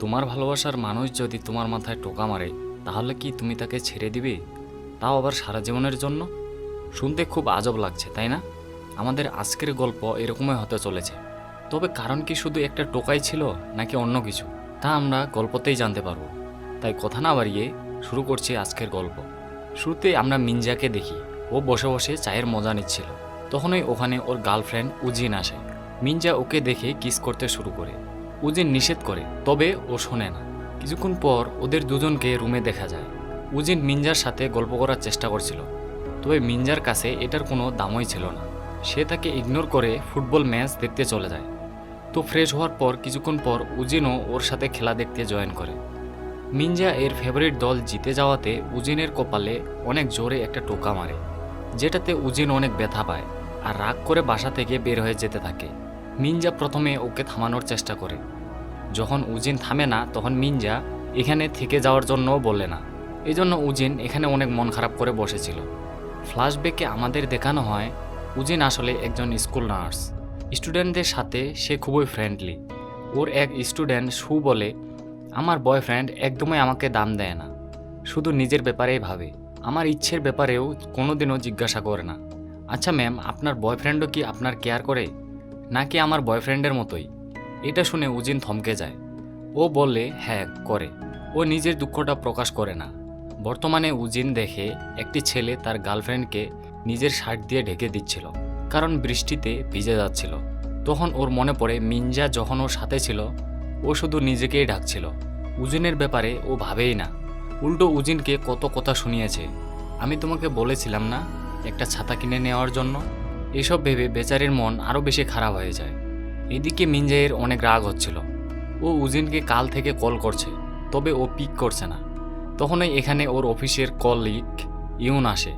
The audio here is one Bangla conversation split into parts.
তোমার ভালোবাসার মানুষ যদি তোমার মাথায় টোকা মারে, তাহলে কি তুমি তাকে ছেড়ে দিবে? তাও আবার সারা জীবনের জন্য? শুনতে খুব আজব লাগছে, তাই না? আমাদের আজকের গল্প এরকমই হতে চলেছে। তবে কারণ কি শুধু একটা টোকাই ছিল, নাকি অন্য কিছু? তা আমরা গল্পতেই জানতে পারব। তাই কথা না বাড়িয়ে শুরু করছি আজকের গল্প। শুরুতে আমরা মিনজাকে দেখি। ও বসে বসে চায়ের মজা নিচ্ছিল। তখনই ওখানে ওর গার্লফ্রেন্ড উজিন আসে। মিনজা ওকে দেখে কিস করতে শুরু করে। উজিন নিষেধ করে, তবে ও শোনে না। কিছুক্ষণ পর ওদের দুজনকে রুমে দেখা যায়। উজিন মিঞ্জার সাথে গল্প করার চেষ্টা করছিল, তবে মিঞ্জার কাছে এটার কোনো দামই ছিল না। সে তাকে ইগনোর করে ফুটবল ম্যাচ দেখতে চলে যায়। তো ফ্রেশ হওয়ার পর কিছুক্ষণ পর উজিনও ওর সাথে খেলা দেখতে জয়েন করে। মিনজা এর ফেভারিট দল জিতে যাওয়াতে উজিনের কপালে অনেক জোরে একটা টোকা মারে, যেটাতে উজিন অনেক ব্যথা পায় আর রাগ করে বাসা থেকে বের হয়ে যেতে থাকে। মিনজা প্রথমে ওকে থামানোর চেষ্টা করে। যখন উজিন থামে না, তখন মিনজা এখানে থেকে যাওয়ার জন্যও বলে না। এই জন্য উজিন এখানে অনেক মন খারাপ করে বসেছিল। ফ্ল্যাশব্যাকে আমাদের দেখানো হয়, উজিন আসলে একজন স্কুল নার্স। স্টুডেন্টদের সাথে সে খুবই ফ্রেন্ডলি। ওর এক স্টুডেন্ট সু বলে, আমার বয়ফ্রেন্ড একদমই আমাকে দাম দেয় না। শুধু নিজের ব্যাপারেই ভাবে। আমার ইচ্ছের ব্যাপারেও কোনোদিনও জিজ্ঞাসা করে না। আচ্ছা ম্যাম, আপনার বয়ফ্রেন্ডও কি আপনার কেয়ার করে? নাকি আমার বয়ফ্রেন্ডের মতোই? এটা শুনে উজিন থমকে যায়। ও বললে হ্যাঁ করে। ও নিজের দুঃখটা প্রকাশ করে না। বর্তমানে উজিন দেখে একটি ছেলে তার গার্লফ্রেন্ডকে নিজের শার্ট দিয়ে ঢেকে দিচ্ছিল, কারণ বৃষ্টিতে ভিজে যাচ্ছিল। তখন ওর মনে পড়ে, মিনজা যখন ওর সাথে ছিল, ও শুধু নিজেকেই ডাকছিল। উজিনের ব্যাপারে ও ভাবেই না। উল্টো উজিনকে কত কথা শুনিয়েছে। আমি তোমাকে বলেছিলাম না, একটা ছাতা কিনে নেওয়ার জন্য? এসব ভেবে বেচারির মন আরও বেশি খারাপ হয়ে যায়। এদিকে মিনজাইয়ের অনেক রাগ হচ্ছিল। ও উজিনকে কাল থেকে কল করছে, তবে ও পিক করছে না। তখনই এখানে ওর অফিসের কলিগ ইউন আসে,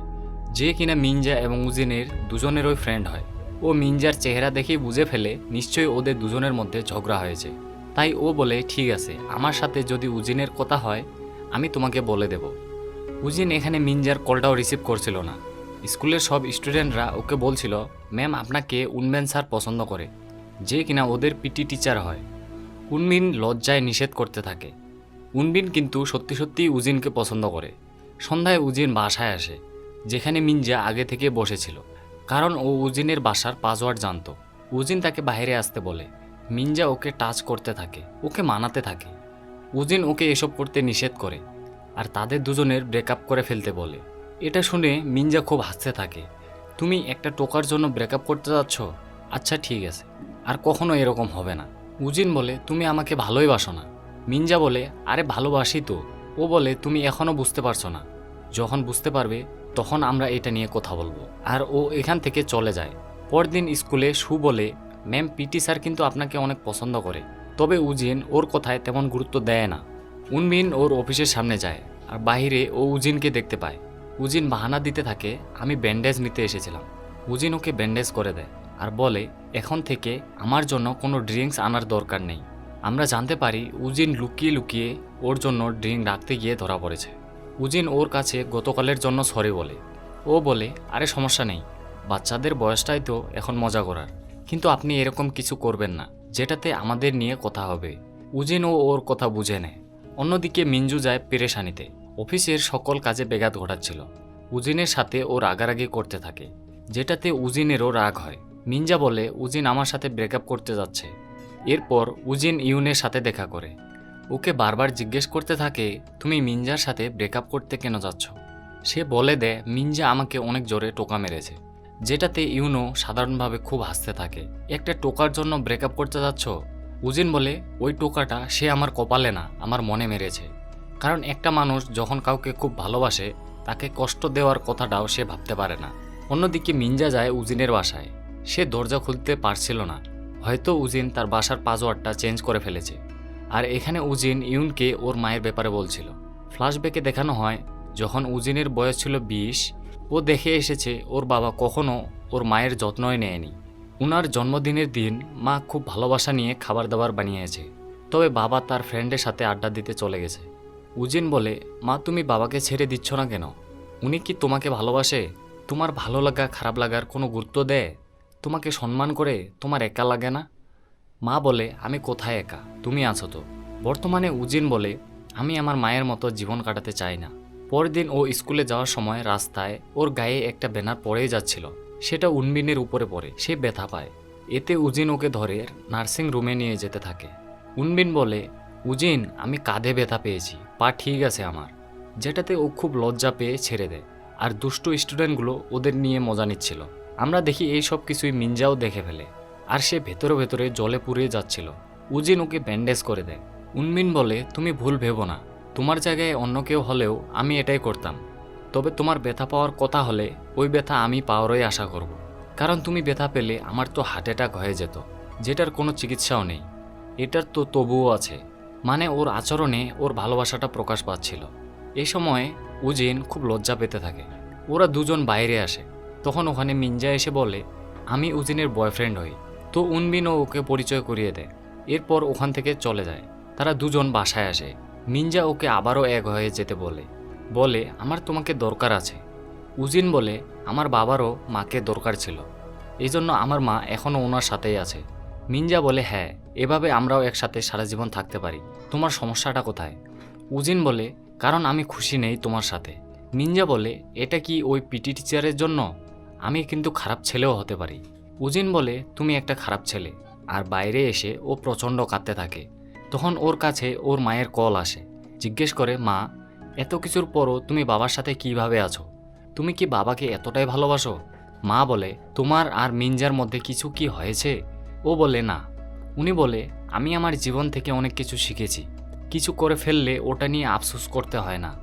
যে কিনা মিনজা এবং উজিনের দুজনেরই ফ্রেন্ড হয়। ও মিনজার চেহারা দেখেই বুঝে ফেলে নিশ্চয়ই ওদের দুজনের মধ্যে ঝগড়া হয়েছে। তাই ও বলে, ঠিক আছে, আমার সাথে যদি উজিনের কথা হয়, আমি তোমাকে বলে দেব। উজিন এখানে মিনজার কলটাও রিসিভ করছিল না। স্কুলের সব স্টুডেন্টরা ওকে বলছিল, ম্যাম, আপনাকে উনবেন স্যার পছন্দ করে, যে কিনা ওদের পিটি টিচার হয়। উনবিন লজ্জায় নিষেধ করতে থাকে। উনবিন কিন্তু সত্যি সত্যিই উজিনকে পছন্দ করে। সন্ধ্যায় উজিন বাসায় আসে, যেখানে মিনজা আগে থেকে বসেছিল, কারণ ও উজিনের বাসার পাসওয়ার্ড জানতো। উজিন তাকে বাইরে আসতে বলে, মিনজা ওকে টাচ করতে থাকে, ওকে মানাতে থাকে। উজিন ওকে এসব করতে নিষেধ করে, আর তাদের দুজনের ব্রেকআপ করে ফেলতে বলে। এটা শুনে মিনজা খুব হাসতে থাকে। তুমি একটা টোকার জন্য ব্রেকআপ করতে যাচ্ছ? আচ্ছা ঠিক আছে। আর কখনো এরকম হবে না। উজিন বলে, তুমি আমাকে ভালোই বাসো না। মিনজা বলে, আরে, ভালোবাসি তো। ও বলে, তুমি এখনও বুঝতে পারছ না। যখন বুঝতে পারবে, তখন আমরা এটা নিয়ে কথা বলব। আর ও এখান থেকে চলে যায়। পরদিন স্কুলে সু বলে, ম্যাম, পিটি স্যার কিন্তু আপনাকে অনেক পছন্দ করে। তবে উজিন ওর কথায় তেমন গুরুত্ব দেয় না। উনমিন ওর অফিসের সামনে যায়। আর বাইরে ও উজিনকে দেখতে পায়। উজিন বাহানা দিতে থাকে, আমি ব্যান্ডেজ নিতে এসেছিলাম। উজিন ওকে ব্যান্ডেজ করে দেয় আর বলে, এখন থেকে আমার জন্য কোনো ড্রিঙ্কস আনার দরকার নেই। আমরা জানতে পারি উজিন লুকিয়ে লুকিয়ে ওর জন্য ড্রিঙ্ক রাখতে গিয়ে ধরা পড়েছে। উজিন ওর কাছে গতকালের জন্য সরি বলে। ও বলে, আরে সমস্যা নেই, বাচ্চাদের বয়সটাই তো এখন মজা করার। কিন্তু আপনি এরকম কিছু করবেন না, যেটাতে আমাদের নিয়ে কথা হবে। উজিন ও ওর কথা বুঝে নেয়। অন্যদিকে মিঞ্জু যায় পেরেশানিতে। অফিসের সকল কাজে বেঘাত ঘটাচ্ছিল। উজিনের সাথে ও রাগারাগি করতে থাকে। যেটাতে উজিনেরও রাগ হয়। মিঞ্জা বলে, উজিন আমার সাথে ব্রেকআপ করতে যাচ্ছে। এরপর উজিন ইউনের সাথে দেখা করে। ওকে বারবার জিজ্ঞেস করতে থাকে, তুমি মিঞ্জার সাথে ব্রেকআপ করতে কেন যাচ্ছ? সে বলে দেয় মিঞ্জা আমাকে অনেক জোরে টোকা মেরেছে। যেটাতে ইউনো সাধারণভাবে খুব হাসতে থাকে। একটা টোকার জন্য ব্রেকআপ করতে যাচ্ছ? উজিন বলে, ওই টোকাটা সে আমার কপালে না, আমার মনে মেরেছে। কারণ একটা মানুষ যখন কাউকে খুব ভালোবাসে, তাকে কষ্ট দেওয়ার কথাটাও সে ভাবতে পারে না। অন্যদিকে মিঞ্জা যায় উজিনের বাসায়। সে দরজা খুলতে পারছিল না। হয়তো উজিন তার বাসার পাসওয়ার্ডটা চেঞ্জ করে ফেলেছে। আর এখানে উজিন ইউনকে ওর মায়ের ব্যাপারে বলছিল। ফ্ল্যাশব্যাকে দেখানো হয়, যখন উজিনের বয়স ছিল বিশ, ও দেখে এসেছে ওর বাবা কখনো ওর মায়ের যত্নই নেয়নি। উনার জন্মদিনের দিন মা খুব ভালোবাসা নিয়ে খাবার দাবার বানিয়েছে। তবে বাবা তার ফ্রেন্ডের সাথে আড্ডা দিতে চলে গেছে। উজিন বলে, মা, তুমি বাবাকে ছেড়ে দিচ্ছ না কেন? উনি কি তোমাকে ভালোবাসে? তোমার ভালো লাগা, খারাপ লাগার কোনো গুরুত্ব দেয়? তোমাকে সম্মান করে তোমার একা লাগে না? মা বলে, আমি কোথায় একা? তুমি আছো তো? বর্তমানে উজিন বলে, আমি আমার মায়ের মতো জীবন কাটাতে চাই না। পরের দিন ও স্কুলে যাওয়ার সময় রাস্তায় ওর গায়ে একটা ব্যানার পড়েই যাচ্ছিল। সেটা উনবিনের উপরে পড়ে, সে ব্যথা পায়। এতে উজিন ওকে ধরে নার্সিং রুমে নিয়ে যেতে থাকে। উনবিন বলে উজিন, আমি কাঁধে ব্যথা পেয়েছি। পা ঠিক আছে আমার। যেটাতে ও খুব লজ্জা পেয়ে ছেড়ে দেয়। আর দুষ্টু স্টুডেন্টগুলো ওদের নিয়ে মজা নিচ্ছিল। আমরা দেখি এই সব কিছুই মিনজাও দেখে ফেলে। আর সে ভেতরে ভেতরে জলে পুড়িয়ে যাচ্ছিল। উজিন ওকে ব্যান্ডেজ করে দেয়। উনমিন বলে, তুমি ভুল ভেবো না। তোমার জায়গায় অন্য কেউ হলেও আমি এটাই করতাম। তবে তোমার ব্যথা পাওয়ার কথা হলে ওই ব্যথা আমি পাওয়ারই আশা করব। কারণ তুমি ব্যথা পেলে আমার তো হার্ট অ্যাটাক হয়ে যেত। যেটার কোনো চিকিৎসাও নেই। এটার তো তবুও আছে। মানে ওর আচরণে ওর ভালোবাসাটা প্রকাশ পাচ্ছিল। এই সময় উজিন খুব লজ্জা পেতে থাকে। ওরা দুজন বাইরে আসে। তখন ওখানে মিনজা এসে বলে, আমি উজিনের বয়ফ্রেন্ড হই। তো উনবিনও ওকে পরিচয় করিয়ে দেয় এরপর ওখান থেকে চলে যায়। তারা দুজন বাসায় আসে। মিনজা ওকে আবারও এক হয়ে যেতে বলে। বলে, আমার তোমাকে দরকার আছে। উজিন বলে, আমার বাবারও মাকে দরকার ছিল। এই জন্য আমার মা এখনও ওনার সাথেই আছে। মিনজা বলে হ্যাঁ। এভাবে আমরাও একসাথে সারা জীবন থাকতে পারি। তোমার সমস্যাটা কোথায়? উজিন বলে, কারণ আমি খুশি নেই তোমার সাথে। মিনজা বলে, এটা কি ওই পিটি টিচারের জন্য? আমি কিন্তু খারাপ ছেলেও হতে পারি। উজিন বলে, তুমি একটা খারাপ ছেলে। আর বাইরে এসে ও প্রচণ্ড কাঁদতে থাকে। তখন ওর কাছে ওর মায়ের কল আসে। জিজ্ঞেস করে, মা, এত কিছুর পরও তুমি বাবার সাথে কীভাবে আছো? তুমি কি বাবাকে এতটাই ভালোবাসো? মা বলে, তোমার আর মিনজার মধ্যে কিছু কি হয়েছে? ও বলে, না। উনি বলে, আমি আমার জীবন থেকে অনেক কিছু শিখেছি। কিছু করে ফেললে ওটা নিয়ে আফসোস করতে হয় না।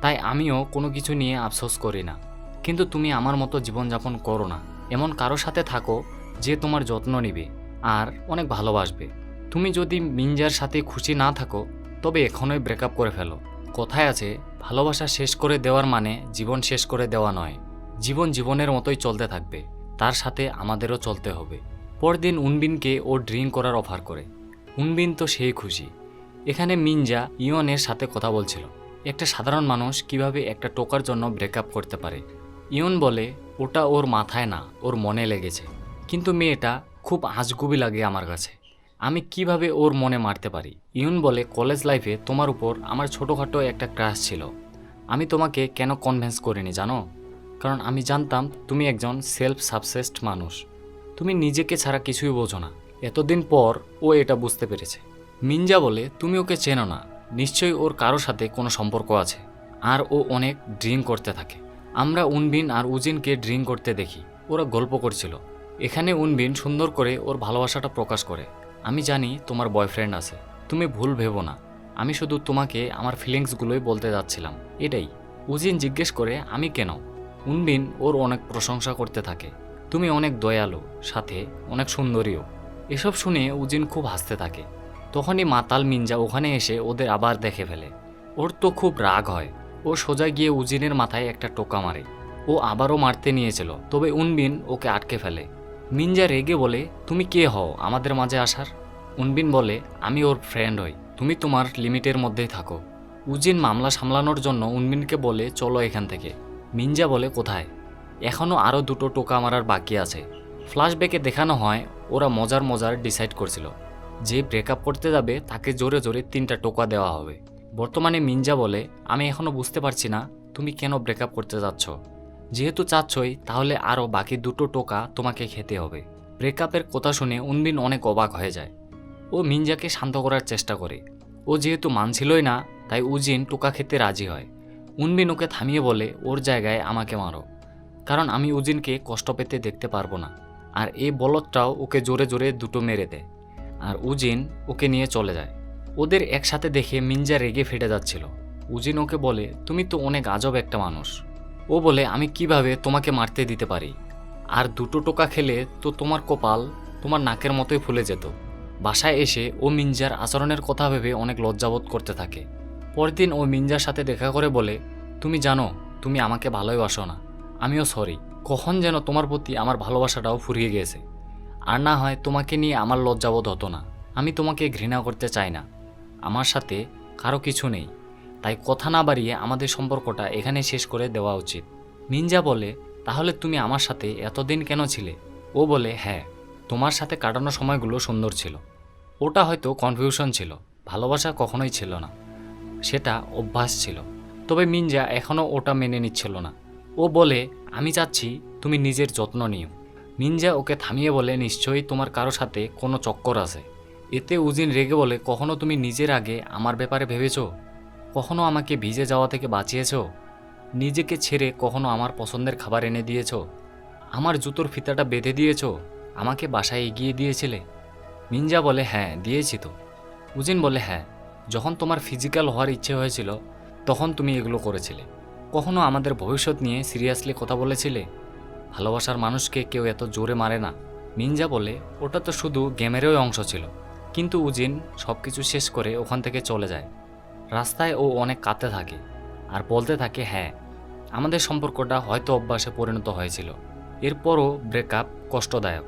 তাই আমিও কোনো কিছু নিয়ে আফসোস করি না। কিন্তু তুমি আমার মতো জীবনযাপন করো না। এমন কারও সাথে থাকো যে তোমার যত্ন নিবে আর অনেক ভালোবাসবে। তুমি যদি মিঞ্জার সাথে খুশি না থাকো, তবে এখনই ব্রেকআপ করে ফেলো। কথায় আছে, ভালোবাসা শেষ করে দেওয়ার মানে জীবন শেষ করে দেওয়া নয়। জীবন জীবনের মতোই চলতে থাকবে। তার সাথে আমাদেরও চলতে হবে। পরদিন উনবিনকে ও ড্রিঙ্ক করার অফার করে। উনবিন তো সেই খুশি। এখানে মিনজা ইয়নের সাথে কথা বলছিল। একটা সাধারণ মানুষ কীভাবে একটা টোকার জন্য ব্রেকআপ করতে পারে? ইয়ন বলে, ওটা ওর মাথায় না, ওর মনে লেগেছে। কিন্তু মেয়েটা খুব আজগুবি লাগে আমার কাছে। আমি কীভাবে ওর মনে মারতে পারি? ইউন বলে, কলেজ লাইফে তোমার উপর আমার ছোটোখাটো একটা ক্রাশ ছিল। আমি তোমাকে কেন কনভেন্স করিনি জানো? কারণ আমি জানতাম তুমি একজন সেলফ সাবসেসড মানুষ। তুমি নিজেকে ছাড়া কিছুই বোঝো না। এতদিন পর ও এটা বুঝতে পেরেছে। মিনজা বলে, তুমি ওকে চেনো না। নিশ্চয়ই ওর কারও সাথে কোনো সম্পর্ক আছে। আর ও অনেক ড্রিঙ্ক করতে থাকে। আমরা উনবিন আর উজিনকে ড্রিঙ্ক করতে দেখি। ওরা গল্প করছিল। এখানে উনবিন সুন্দর করে ওর ভালোবাসাটা প্রকাশ করে। আমি জানি তোমার বয়ফ্রেন্ড আছে। তুমি ভুল ভেবো না। আমি শুধু তোমাকে আমার ফিলিংসগুলোই বলতে যাচ্ছিলাম। এটাই। উজিন জিজ্ঞেস করে, আমি কেন? উনবিন ওর অনেক প্রশংসা করতে থাকে। তুমি অনেক দয়ালু, সাথে অনেক সুন্দরীও। এসব শুনে উজিন খুব হাসতে থাকে। তখনই মাতাল মিনজা ওখানে এসে ওদের আবার দেখে ফেলে। ওর তো খুব রাগ হয়। ও সোজা গিয়ে উজিনের মাথায় একটা টোকা মারে। ও আবারও মারতে নিয়েছিল, তবে উনবিন ওকে আটকে ফেলে। মিনজা রেগে বলে, তুমি কে হও আমাদের মাঝে আসার? উনবিন বলে, আমি ওর ফ্রেন্ড হই। তুমি তোমার লিমিটের মধ্যেই থাকো। উজিন মামলা সামলানোর জন্য উনবিনকে বলে, চলো এখান থেকে। মিনজা বলে, কোথায়? এখনও আরও দুটো টোকা মারার বাকি আছে। ফ্ল্যাশব্যাকে দেখানো হয়, ওরা মজার মজার ডিসাইড করছিল। যে ব্রেকআপ করতে যাবে, তাকে জোরে জোরে তিনটা টোকা দেওয়া হবে। বর্তমানে মিনজা বলে, আমি এখনও বুঝতে পারছি না, তুমি কেন ব্রেকআপ করতে যাচ্ছ? যেহেতু চাচ্ছই, তাহলে আরও বাকি দুটো টোকা তোমাকে খেতে হবে। ব্রেকআপের কথা শুনে উনবিন অনেক অবাক হয়ে যায়। ও মিনজাকে শান্ত করার চেষ্টা করে। ও যেহেতু মানছিলই না, তাই উজিন টোকা খেতে রাজি হয়। উনবিন ওকে থামিয়ে বলে, ওর জায়গায় আমাকে মারো। কারণ আমি উজিনকে কষ্ট পেতে দেখতে পারব না। আর এই বলদটাও ওকে জোরে জোরে দুটো মেরে দেয়। আর উজিন ওকে নিয়ে চলে যায়। ওদের একসাথে দেখে মিনজা রেগে ফেটে যাচ্ছিল। উজিন ওকে বলে, তুমি তো অনেক আজব একটা মানুষ। ও বলে, আমি কীভাবে তোমাকে মারতে দিতে পারি? আর দুটো টোকা খেলে তো তোমার কপাল তোমার নাকের মতোই ফুলে যেত। বাসায় এসে ও মিনজার আচরণের কথা ভেবে অনেক লজ্জাবোধ করতে থাকে। পরদিন ও মিনজার সাথে দেখা করে বলে, তুমি জানো, তুমি আমাকে ভালোই বাসো না। আমিও সরি কখন যেন তোমার প্রতি আমার ভালোবাসাটাও ফুরিয়ে গেছে আর না হয় তোমাকে নিয়ে আমার লজ্জাবোধ হতো না। আমি তোমাকে ঘৃণা করতে চাই না। আমার সাথে কারও কিছু নেই। তাই কথা না বাড়িয়ে আমাদের সম্পর্কটা এখানে শেষ করে দেওয়া উচিত। মিনজা বলে, তাহলে তুমি আমার সাথে এতদিন কেন ছিলে? ও বলে হ্যাঁ তোমার সাথে কাটানো সময়গুলো সুন্দর ছিল। ওটা হয়তো কনফিউশন ছিল। ভালোবাসা কখনোই ছিল না। সেটা অভ্যাস ছিল। তবে মিনজা এখনও ওটা মেনে নিচ্ছিল না। ও বলে, আমি চাচ্ছি তুমি নিজের যত্ন নিও। মিনজা ওকে থামিয়ে বলে, নিশ্চয়ই তোমার কারও সাথে কোনো চক্কর আছে। এতে উজিন রেগে বলে, কখনো তুমি নিজের আগে আমার ব্যাপারে ভেবেছ? কখনো আমাকে ভিজে যাওয়া থেকে বাঁচিয়েছ? নিজেকে ছেড়ে কখনো আমার পছন্দের খাবার এনে দিয়েছ? আমার জুতোর ফিতাটা বেঁধে দিয়েছ? আমাকে বাসায় এগিয়ে দিয়েছিলে? মিনজা বলে হ্যাঁ দিয়েছি তো। উজিন বলে হ্যাঁ যখন তোমার ফিজিক্যাল হওয়ার ইচ্ছে হয়েছিল, তখন তুমি এগুলো করেছিলে। কখনো আমাদের ভবিষ্যৎ নিয়ে সিরিয়াসলি কথা বলেছিলে? ভালোবাসার মানুষকে কেউ এত জোরে মারে না। মিনজা বলে, ওটা তো শুধু গেমেরই অংশ ছিল। কিন্তু উজিন সব কিছু শেষ করে ওখান থেকে চলে যায়। রাস্তায় ও অনেক কাঁদতে থাকে আর বলতে থাকে হ্যাঁ আমাদের সম্পর্কটা হয়তো অভ্যাসে পরিণত হয়েছিল। এরপরও ব্রেকআপ কষ্টদায়ক।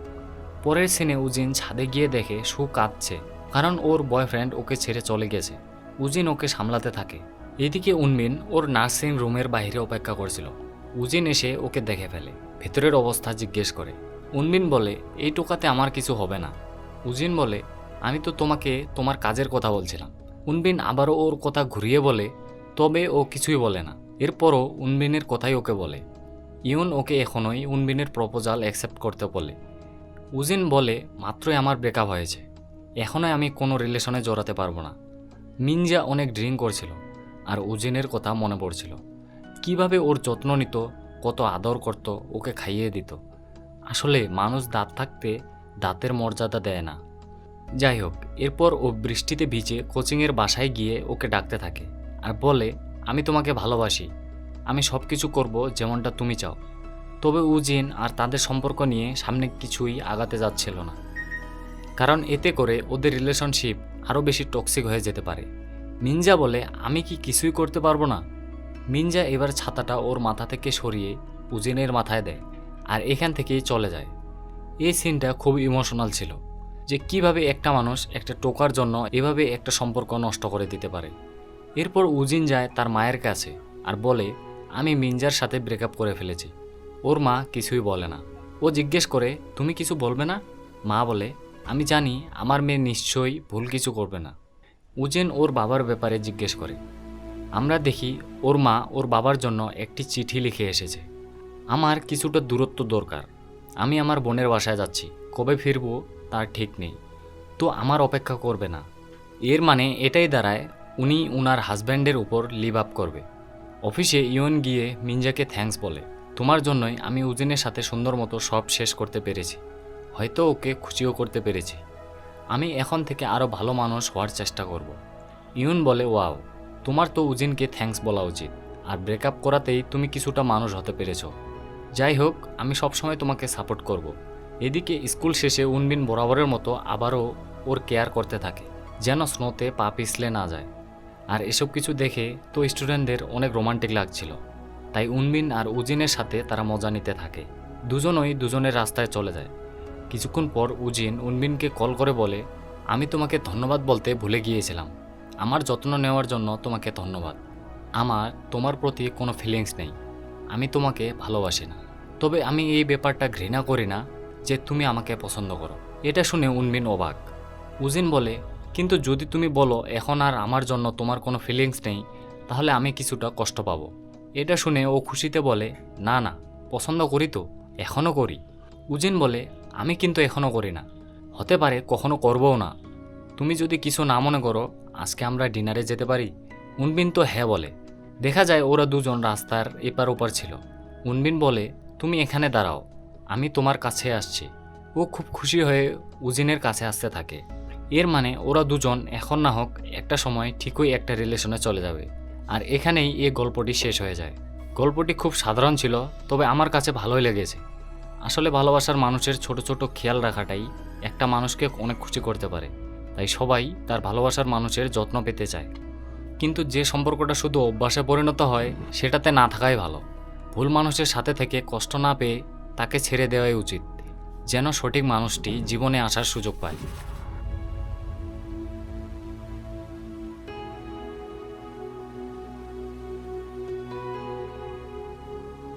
পরের সিনে উজিন ছাদে গিয়ে দেখে সু কাঁদছে, কারণ ওর বয়ফ্রেন্ড ওকে ছেড়ে চলে গেছে। উজিন ওকে সামলাতে থাকে। এদিকে উনমিন ওর নার্সিং রুমের বাইরে অপেক্ষা করছিল। উজিন এসে ওকে দেখে ফেলে। ভেতরের অবস্থা জিজ্ঞেস করে, উনমিন বলে, এই টোকাতে আমার কিছু হবে না। উজিন বলে, আমি তো তোমাকে তোমার কাজের কথা বলছিলাম। উনবিন আবারও ওর কথা ঘুরিয়ে বলে, তবে ও কিছুই বলে না। এরপরও উনবিনের কথাই ওকে বলে। ইউন ওকে এখনোই উনবিনের প্রপোজাল অ্যাকসেপ্ট করতে বলে। উজিন বলে, মাত্রই আমার ব্রেকআপ হয়েছে। এখনই আমি কোনো রিলেশনে জড়াতে পারব না। মিনজা অনেক ড্রিঙ্ক করছিল। আর উজিনের কথা মনে পড়ছিল। কীভাবে ওর যত্ন নিত, কত আদর করত, ওকে খাইয়ে দিত। আসলে মানুষ দাঁত থাকতে দাঁতের মর্যাদা দেয় না। যাই হোক, এরপর ও বৃষ্টিতে ভিজে কোচিংয়ের বাসায় গিয়ে ওকে ডাকতে থাকে আর বলে, আমি তোমাকে ভালোবাসি। আমি সব কিছু করব যেমনটা তুমি চাও। তবে উজিন আর তাদের সম্পর্ক নিয়ে সামনে কিছুই আগাতে যাচ্ছিল না। কারণ এতে করে ওদের রিলেশনশিপ আরও বেশি টক্সিক হয়ে যেতে পারে। মিনজা বলে, আমি কি কিছুই করতে পারব না? মিনজা এবার ছাতাটা ওর মাথা থেকে সরিয়ে উজিনের মাথায় দেয় আর এখান থেকেই চলে যায়। এই সিনটা খুব ইমোশনাল ছিল যে কীভাবে একটা মানুষ একটা টোকার জন্য এভাবে একটা সম্পর্ক নষ্ট করে দিতে পারে। এরপর উজিন যায় তার মায়ের কাছে আর বলে, আমি মিনজার সাথে ব্রেকআপ করে ফেলেছি। ওর মা কিছুই বলে না। ও জিজ্ঞেস করে, তুমি কিছু বলবে না? মা বলে, আমি জানি, আমার মেয়ে নিশ্চয়ই ভুল কিছু করবে না। উজেন ওর বাবার ব্যাপারে জিজ্ঞেস করে। আমরা দেখি ওর মা ওর বাবার জন্য একটি চিঠি লিখে এসেছে। আমার কিছুটা দূরত্ব দরকার। আমি আমার বোনের বাসায় যাচ্ছি। কবে ফিরবো তার ঠিক নেই। তো আমার অপেক্ষা করবে না। এর মানে এটাই দাঁড়ায়, উনি উনার হাজব্যান্ডের উপর লিভ আপ করবে। অফিসে ইয়ন গিয়ে মিঞ্জাকে থ্যাঙ্কস বলে, তোমার জন্যই আমি উজিনের সাথে সুন্দর মতো সব শেষ করতে পেরেছি। হয়তো ওকে খুশিও করতে পেরেছি। আমি এখন থেকে আরও ভালো মানুষ হওয়ার চেষ্টা করব। ইউন বলে, ওয়াও, তোমার তো উজিনকে থ্যাঙ্কস বলা উচিত, আর ব্রেকআপ করাতেই তুমি কিছুটা মানুষ হতে পেরেছ। যাই হোক, আমি সবসময় তোমাকে সাপোর্ট করব। এদিকে স্কুল শেষে উনবিন বরাবরের মতো আবারও ওর কেয়ার করতে থাকে, যেন স্নোতে পা পিছলে না যায়। আর এসব কিছু দেখে তো স্টুডেন্টদের অনেক রোমান্টিক লাগছিল। তাই উনবিন আর উজিনের সাথে তারা মজা নিতে থাকে। দুজনই দুজনের রাস্তায় চলে যায়। কিছুক্ষণ পর উজিন উনবিনকে কল করে বলে, আমি তোমাকে ধন্যবাদ বলতে ভুলে গিয়েছিলাম। আমার যত্ন নেওয়ার জন্য তোমাকে ধন্যবাদ। আমার, তোমার প্রতি কোনো ফিলিংস নেই। আমি তোমাকে ভালোবাসি না। তবে আমি এই ব্যাপারটা ঘৃণা করি না যে তুমি আমাকে পছন্দ করো। এটা শুনে উনবিন অবাক। উজিন বলে, কিন্তু যদি তুমি বলো, এখন আর আমার জন্য তোমার কোনো ফিলিংস নেই, তাহলে আমি কিছুটা কষ্ট পাবো। এটা শুনে ও খুশিতে বলে, না না, পছন্দ করি তো এখনও করি। উজিন বলে আমি কিন্তু এখনও করি না। হতে পারে কখনো করবও না। তুমি যদি কিছু না মনে করো, আজকে আমরা ডিনারে যেতে পারি? উনবিন তো হ্যাঁ বলে। দেখা যায় ওরা দুজন রাস্তার এপার ওপার ছিল। উনবিন বলে, তুমি এখানে দাঁড়াও, আমি তোমার কাছে আসছি। ও খুব খুশি হয়ে উজিনের কাছে আসতে থাকে। এর মানে ওরা দুজন এখন না হোক একটা সময় ঠিকই একটা রিলেশনে চলে যাবে। আর এখানেই এই গল্পটি শেষ হয়ে যায়। গল্পটি খুব সাধারণ ছিল, তবে আমার কাছে ভালোই লেগেছে। আসলে ভালোবাসার মানুষের ছোট ছোট খেয়াল রাখাটাই একটা মানুষকে অনেক খুশি করতে পারে। তাই সবাই তার ভালোবাসার মানুষের যত্ন পেতে চায়। কিন্তু যে সম্পর্কটা শুধু অভ্যাসে পরিণত হয়, সেটাতে না থাকাই ভালো। ভুল মানুষের সাথে থেকে কষ্ট না পেয়ে তাকে ছেড়ে দেওয়াই উচিত। যেন সঠিক মানুষটি জীবনে আসার সুযোগ পায়।